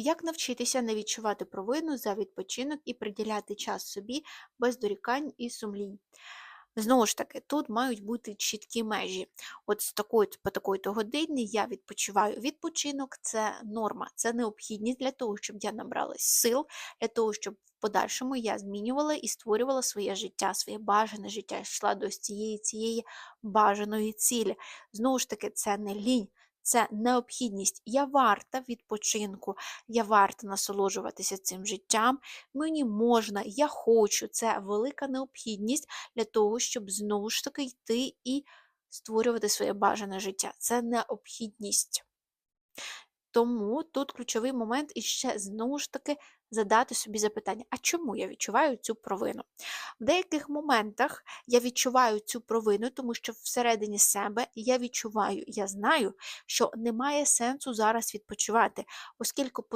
Як навчитися не відчувати провину за відпочинок і приділяти час собі без дорікань і сумлінь? Знову ж таки, тут мають бути чіткі межі. От з такої по такої-то години я відпочиваю. Відпочинок це норма, це необхідність для того, щоб я набралась сил, для того, щоб в подальшому я змінювала і створювала своє життя, своє бажане життя, йшла до цієї цієї бажаної цілі. Знову ж таки, це не лінь. Це необхідність. Я варта відпочинку, я варта насолоджуватися цим життям. Мені можна, я хочу. Це велика необхідність для того, щоб знову ж таки йти і створювати своє бажане життя. Це необхідність. Тому тут ключовий момент і ще знову ж таки задати собі запитання: а чому я відчуваю цю провину? В деяких моментах я відчуваю цю провину, тому що всередині себе я відчуваю, я знаю, що немає сенсу зараз відпочивати, оскільки